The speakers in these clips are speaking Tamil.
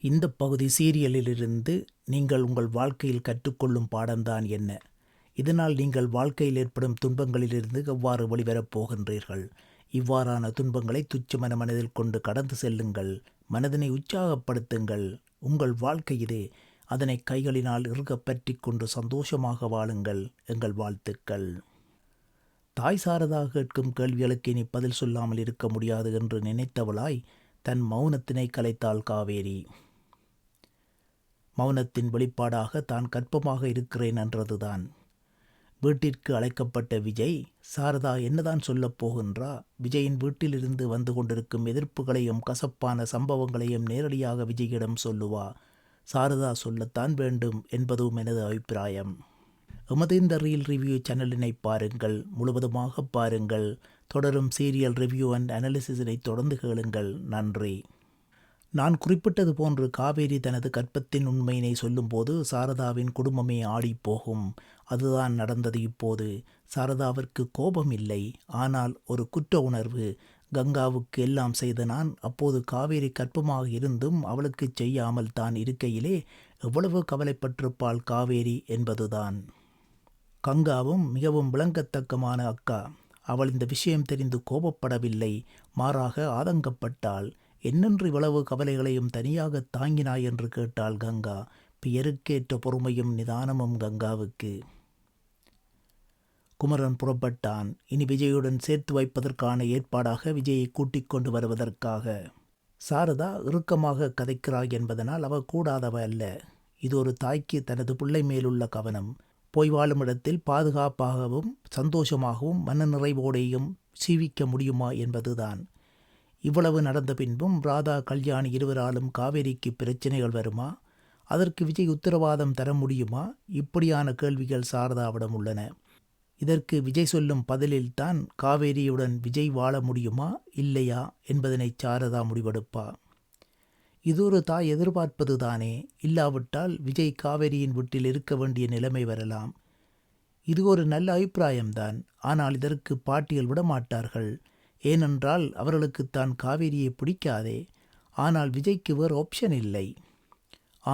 இந்த பகுதி சீரியலிலிருந்து நீங்கள் உங்கள் வாழ்க்கையில் கற்றுக்கொள்ளும் பாடம்தான் என்ன? இதனால் நீங்கள் வாழ்க்கையில் ஏற்படும் துன்பங்களிலிருந்து எவ்வாறு வெளிவரப் போகின்றீர்கள்? இவ்வாறான துன்பங்களை துச்சமன மனதில் கொண்டு கடந்து செல்லுங்கள். மனதினை உற்சாகப்படுத்துங்கள். உங்கள் வாழ்க்கை இது அதனை கைகளினால் இறுகப் பற்றி கொண்டு சந்தோஷமாக வாழுங்கள். எங்கள் வாழ்த்துக்கள். தாய் சாரதா கேட்கும் கேள்விகளுக்கு இனி பதில் சொல்லாமல் இருக்க முடியாது என்று நினைத்தவளாய் தன் மௌனத்தினை கலைத்தாள் காவேரி. மௌனத்தின் வெளிப்பாடாக தான் கற்பமாக இருக்கிறேன் என்றதுதான். வீட்டிற்கு அழைக்கப்பட்ட விஜய் சாரதா என்னதான் சொல்லப் போகின்றா விஜயின் வீட்டிலிருந்து வந்து கொண்டிருக்கும் எதிர்ப்புகளையும் கசப்பான சம்பவங்களையும் நேரடியாக விஜயிடம் சொல்லுவா சாரதா சொல்லத்தான் வேண்டும் என்பதும் எனது அபிப்பிராயம். எமது இந்த ரீல் ரிவ்யூ சேனலினை பாருங்கள் முழுவதுமாக பாருங்கள். தொடரும் சீரியல் ரிவ்யூ அண்ட் அனாலிசிஸினை தொடர்ந்து கேளுங்கள். நன்றி. நான் குறிப்பிட்டது போன்று காவேரி தனது கற்பத்தின் உண்மையினை சொல்லும்போது சாரதாவின் குடும்பமே ஆடிப்போகும் அதுதான் நடந்தது இப்போது. சாரதாவிற்கு கோபம் இல்லை. ஆனால் ஒரு குற்ற உணர்வு. கங்காவுக்கு எல்லாம் செய்த நான் அப்போது காவேரி கற்பமாக இருந்தும் அவளுக்கு செய்யாமல் தான் இருக்கையிலே எவ்வளவு கவலைப்பட்டிருப்பாள் காவேரி என்பதுதான். கங்காவும் மிகவும் விளங்கத்தக்கமான அக்கா. அவள் இந்த விஷயம் தெரிந்து கோபப்படவில்லை. மாறாக ஆதங்கப்பட்டாள். என்னென்று இவ்வளவு கவலைகளையும் தனியாக தாங்கினாய் என்று கேட்டாள் கங்கா. பெயருக்கேற்ற பொறுமையும் நிதானமும் கங்காவுக்கு. குமரன் புறப்பட்டான். இனி விஜயுடன் சேர்த்து வைப்பதற்கான ஏற்பாடாக விஜயை கூட்டிக் கொண்டு வருவதற்காக. சாரதா இறுக்கமாக கதைக்கிறாய் என்பதனால் அவ கூடாதவ அல்ல. இது ஒரு தாய்க்கு தனது பிள்ளை மேலுள்ள கவனம். போய் வாழும் இடத்தில் பாதுகாப்பாகவும் சந்தோஷமாகவும் மன நிறைவோடையும் சீவிக்க முடியுமா என்பதுதான். இவ்வளவு நடந்த பின்பும் ராதா கல்யாணி இருவராலும் காவேரிக்கு பிரச்சனைகள் வருமா? அதற்கு விஜய் உத்தரவாதம் தர முடியுமா? இப்படியான கேள்விகள் சாரதாவிடம் உள்ளன. இதற்கு விஜய் சொல்லும் பதிலில்தான் காவேரியுடன் விஜய் வாழ முடியுமா? இல்லையா? என்பதனை சாரதா முடிவெடுப்பா. இது ஒரு தாய் எதிர்பார்ப்பது தானே இல்லாவிட்டால் விஜய் காவேரியின் வீட்டில் இருக்க வேண்டிய நிலைமை வரலாம். இது ஒரு நல்ல அபிப்பிராயம்தான். ஆனால் இதற்கு பாட்டியல் விடமாட்டார்கள். ஏனென்றால் அவர்களுக்கு தான் காவேரியை பிடிக்காதே. ஆனால் விஜய்க்கு வேறு ஆப்ஷன் இல்லை.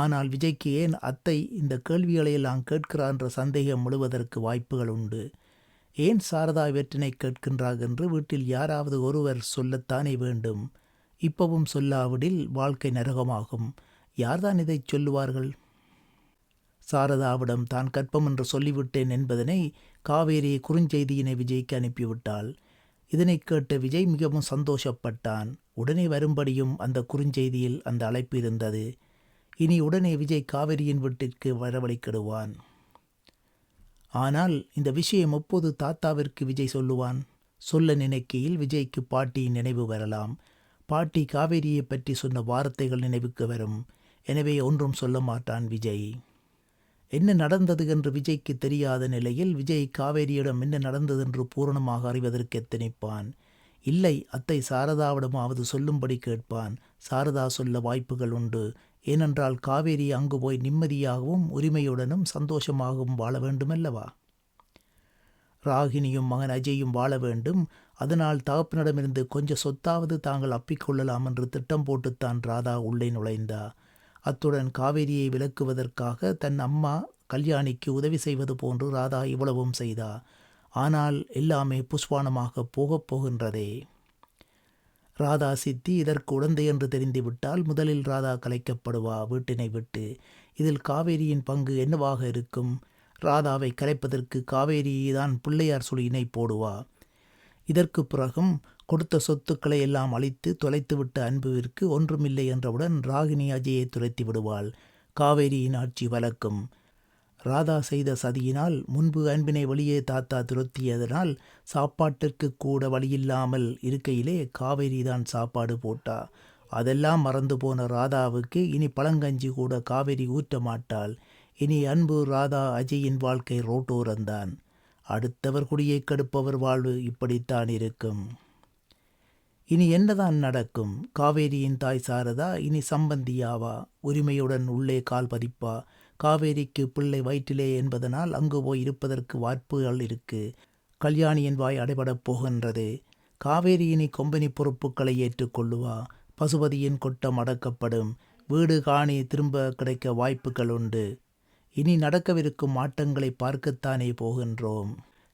ஆனால் விஜய்க்கு ஏன் அத்தை இந்த கேள்விகளையெல்லாம் கேட்கிறார் என்ற சந்தேகம் முழுவதற்கு வாய்ப்புகள் உண்டு. ஏன் சாரதா இவற்றினை கேட்கின்றார் என்று வீட்டில் யாராவது ஒருவர் சொல்லத்தானே வேண்டும். இப்பவும் சொல்லாவிடில் வாழ்க்கை நரகமாகும். யார்தான் இதை சொல்லுவார்கள்? சாரதாவிடம் தான் கற்பம் என்று சொல்லிவிட்டேன் என்பதனை காவேரி குறுஞ்செய்தியினை விஜய்க்கு அனுப்பிவிட்டாள். இதனை கேட்ட விஜய் மிகவும் சந்தோஷப்பட்டான். உடனே வரும்படியும் அந்த குறுஞ்செய்தியில் அந்த அழைப்பு இருந்தது. இனி உடனே விஜய் காவிரியின் வீட்டிற்கு வரவழைக்கிடுவான். ஆனால் இந்த விஷயம் எப்போது தாத்தாவிற்கு விஜய் சொல்லுவான். சொல்ல நினைக்கையில் விஜய்க்கு பாட்டியின் நினைவு வரலாம். பாட்டி காவேரியை பற்றி சொன்ன வார்த்தைகள் நினைவுக்கு வரும். எனவே ஒன்றும் சொல்ல மாட்டான் விஜய். என்ன நடந்தது என்று விஜய்க்கு தெரியாத நிலையில் விஜய் காவேரியிடம் என்ன நடந்தது என்று பூரணமாக அறிவதற்கு எத்தனைப்பான்? இல்லை அத்தை சாரதாவிடமாவது சொல்லும்படி கேட்பான். சாரதா சொல்ல வாய்ப்புகள் உண்டு. ஏனென்றால் காவேரி அங்கு போய் நிம்மதியாகவும் உரிமையுடனும் சந்தோஷமாகவும் வாழ வேண்டுமல்லவா? ராகினியும் மகன் அஜயும் வாழ வேண்டும். அதனால் தகப்பனிடமிருந்து கொஞ்சம் சொத்தாவது தாங்கள் அப்பிக்கொள்ளலாம் என்று திட்டம் போட்டுத்தான் ராதா உள்ளே நுழைந்தா. அத்துடன் காவேரியை விளக்குவதற்காக தன் அம்மா கல்யாணிக்கு உதவி செய்வது போன்று ராதா இவ்வளவும் செய்தா. ஆனால் எல்லாமே புஷ்பானமாக போகப் போகின்றதே. ராதா சித்தி இதற்கு உடந்தை என்று தெரிந்துவிட்டால் முதலில் ராதா கலைக்கப்படுவா வீட்டினை விட்டு. இதில் காவேரியின் பங்கு என்னவாக இருக்கும்? ராதாவை கலைப்பதற்கு காவேரியை தான் பிள்ளையார் சுழியினை போடுவா. இதற்கு பிறகும் கொடுத்த சொத்துக்களை எல்லாம் அழித்து தொலைத்துவிட்ட அன்புவிற்கு ஒன்றுமில்லை என்றவுடன் ராகினி அஜயை துரைத்து விடுவாள். காவேரியின் ஆட்சி வழக்கும். ராதா செய்த சதியினால் முன்பு அன்பினை வெளியே தாத்தா துரத்தியதனால் சாப்பாட்டிற்கு கூட வழியில்லாமல் இருக்கையிலே காவேரி தான் சாப்பாடு போட்டா. அதெல்லாம் மறந்து போன ராதாவுக்கு இனி பழங்கஞ்சி கூட காவேரி ஊற்ற மாட்டாள். இனி அன்பு ராதா அஜயின் வாழ்க்கை ரோட்டோரந்தான். அடுத்தவர் குடியை கெடுப்பவர் வாழ்வு இப்படித்தான் இருக்கும். இனி என்னதான் நடக்கும்? காவேரியின் தாய் சாரதா இனி சம்பந்தியாவா உரிமையுடன் உள்ளே கால் பதிப்பா? காவேரிக்கு பிள்ளை வயிற்றிலே என்பதனால் அங்கு போய் இருப்பதற்கு வாய்ப்புகள் இருக்கு. கல்யாணியின் வாய் அடைபடப் போகின்றது. காவேரி இனி கொம்பனி பொறுப்புகளை ஏற்றுக்கொள்ளுவா பசுபதியின் கொட்டம் அடக்கப்படும். வீடு காணி திரும்ப கிடைக்க வாய்ப்புகள் உண்டு. இனி நடக்கவிருக்கும் ஆட்டங்களை பார்க்கத்தானே போகின்றோம்?